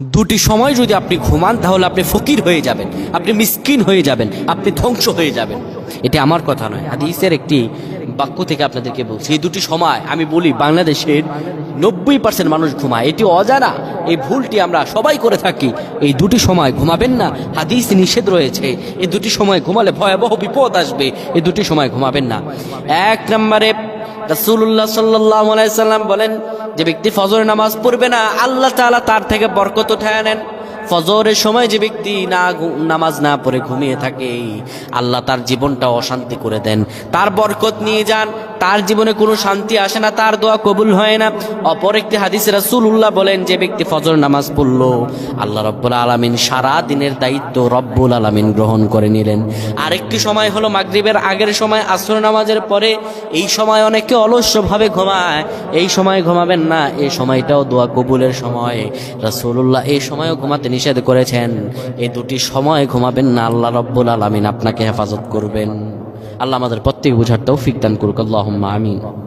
দুটি সময় যদি আপনি ঘুমান, তাহলে আপনি ফকির হয়ে যাবেন, আপনি মিসকিন হয়ে যাবেন, আপনি ধ্বংস হয়ে যাবেন। এটা আমার কথা নয়, হাদিসের একটি বাক্য থেকে আপনাদেরকে বলছি। এই দুটি সময়, আমি বলি, বাংলাদেশের নব্বই পার্সেন্ট মানুষ ঘুমায়। এটি অজানা, এই ভুলটি আমরা সবাই করে থাকি। এই দুটি সময় ঘুমাবেন না, হাদিস নিষেধ রয়েছে। এই দুটি সময় ঘুমালে ভয়াবহ বিপদ আসবে, এই দুটি সময় ঘুমাবেন না। এক নম্বরে আলাইহি সাল্লাম বলেন, যে ব্যক্তি ফজর নামাজ পড়বে না, আল্লাহ তাআলা তার থেকে বরকত উঠায় নেন ফজরের সময় যে ব্যক্তি না নামাজ না পড়ে ঘুমিয়ে থাকে, আল্লাহ তার জীবনটা অশান্তি করে দেন। তার বরকত নিয়ে যান তার জীবনে কোনো শান্তি আসে না, তার দোয়া কবুল হয় না। অপর একটি হাদিসে রাসূলুল্লাহ বলেন, যে ব্যক্তি ফজর নামাজ পড়ল, আল্লাহ রব্বুল আলামিন সারা দিনের দায়িত্ব রব্বুল আলামিন গ্রহণ করে নিলেন। আরেকটি সময় হলো মাগরিবের আগের সময়, আসর নামাজের পরে। এই সময় অনেকে অলস্যভাবে ঘুমায়, এই সময় ঘুমাবেন না, এই সময়টাও দোয়া কবুলের সময়। রাসূলুল্লাহ এই সময়ও ঘুমাতে নিষেধ করেছেন, এই দুটি সময় ঘুমাবেন না, আল্লাহ রব্বুল আলামিন আপনাকে হেফাজত করবেন। আল্লাহ আমাদের প্রত্যেক বুঝার তৌফিক দান করুক। আল্লাহ আমিন।